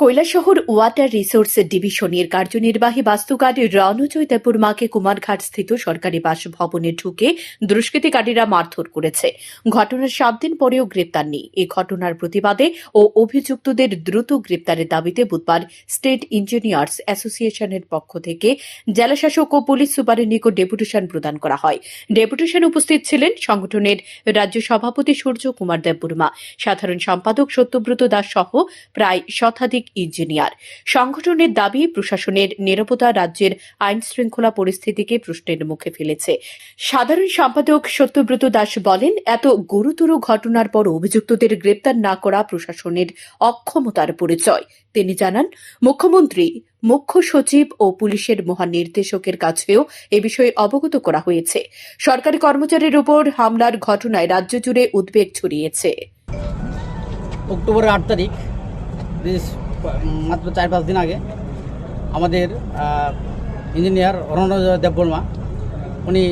Kailashahar water resource ডিভিশনের কার্যনির্বাহী বাস্তুকার রণজয় দেববর্মাকে কুমারঘাট স্থিত সরকারি বাসভবনে ঢুকে দুষ্কৃতিকারীরা মারধর করেছে। ঘটনার সাত দিন পরেও গ্রেপ্তার নেই। এ ঘটনার প্রতিবাদে ও অভিযুক্তদের দ্রুত গ্রেপ্তারের দাবিতে বুধবার স্টেট ইঞ্জিনিয়ার্স অ্যাসোসিয়েশনের পক্ষ থেকে জেলাশাসক ও পুলিশ সুপারের নিকট ডেপুটেশন প্রদান করা হয়। ডেপুটেশন উপস্থিত ছিলেন সংগঠনের রাজ্য সভাপতি সূর্য কুমার দেববর্মা সাধারণ সম্পাদক সত্যব্রত দাস সহ প্রায় শতাধিক ইঞ্জিনিয়ার। সংগঠনের দাবি, প্রশাসনের নিরাপত্তা রাজ্যের আইন শৃঙ্খলা পরিস্থিতিকে প্রশ্নের মুখে ফেলেছে। সাধারণ সম্পাদক সত্যব্রত দাস বলেন, এত গুরুতর ঘটনার পর অভিযুক্তদের গ্রেপ্তার না করা প্রশাসনের অক্ষমতার পরিচয়। তিনি জানান, মুখ্যমন্ত্রী, মুখ্য সচিব ও পুলিশের মহানির্দেশকের কাছেও এ বিষয়ে অবগত করা হয়েছে। সরকারি কর্মচারীর উপর হামলার ঘটনায় রাজ্য জুড়ে উদ্বেগ ছড়িয়েছে। অক্টোবরের আট তারিখ মাত্র চার পাঁচ দিন আগে আমাদের ইঞ্জিনিয়ার অরণ্য দেববর্মা উনি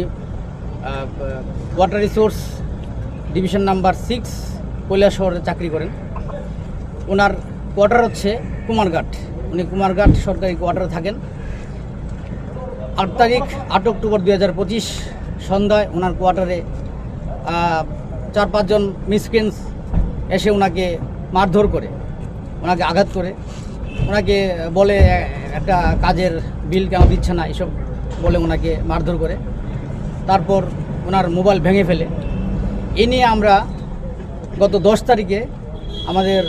water resource division number six কৈলাসহরে চাকরি করেন। ওনার কোয়ার্টার হচ্ছে কুমারঘাট। উনি কুমারঘাট সরকারি কোয়ার্টারে থাকেন। আট তারিখ, আট অক্টোবর দুই হাজার পঁচিশ সন্ধ্যায় ওনার কোয়ার্টারে চার পাঁচজন মিসক্রিন্স এসে ওনাকে মারধর করে। ওনাকে আঘাত করে। ওনাকে বলে একটা কাজের বিল কেন দিচ্ছে না, এসব বলে ওনাকে মারধর করে। তারপর ওনার মোবাইল ভেঙে ফেলে। এ নিয়ে আমরা গত দশ তারিখে আমাদের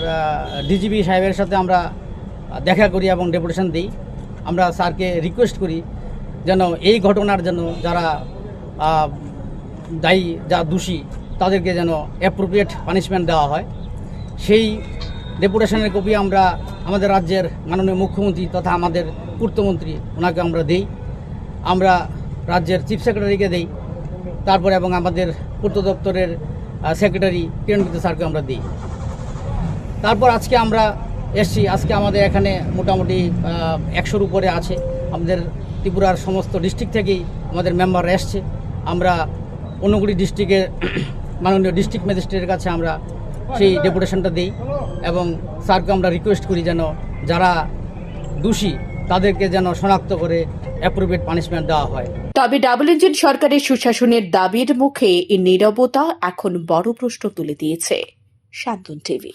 ডিজিপি সাহেবের সাথে আমরা দেখা করি এবং ডেপুটেশন দিই। আমরা স্যারকে রিকোয়েস্ট করি যেন এই ঘটনার জন্য যারা দায়ী যা দোষী, তাদেরকে যেন অ্যাপ্রোপ্রিয়েট পানিশমেন্ট দেওয়া হয়। সেই ডেপুটেশনের কপি আমরা আমাদের রাজ্যের মাননীয় মুখ্যমন্ত্রী তথা আমাদের পূর্তমন্ত্রী, ওনাকে আমরা দেই। আমরা রাজ্যের চিফ সেক্রেটারিকে দেই। তারপরে এবং আমাদের পূর্ত দপ্তরের সেক্রেটারি কিরণ স্যারকে আমরা দিই। তারপর আজকে আমরা এসছি। আজকে আমাদের এখানে মোটামুটি একশোর উপরে আছে। আমাদের ত্রিপুরার সমস্ত ডিস্ট্রিক্ট থেকেই আমাদের মেম্বার এসছে। আমরা অন্যগুলি ডিস্ট্রিক্টের, মাননীয় ডিস্ট্রিক্ট ম্যাজিস্ট্রেটের কাছে আমরা সেই ডেপুটেশনটা দিই এবং স্যারকে আমরা রিকোয়েস্ট করি যেন যারা দোষী, তাদেরকে যেন শনাক্ত করে অ্যাপ্রোপ্রিয়েট পানিশমেন্ট দেওয়া হয়। তবে ডাবল ইঞ্জিন সরকারের সুশাসনের দাবির মুখে এই নীরবতা এখন বড় প্রশ্ন তুলে দিয়েছে। শান্তন টিভি।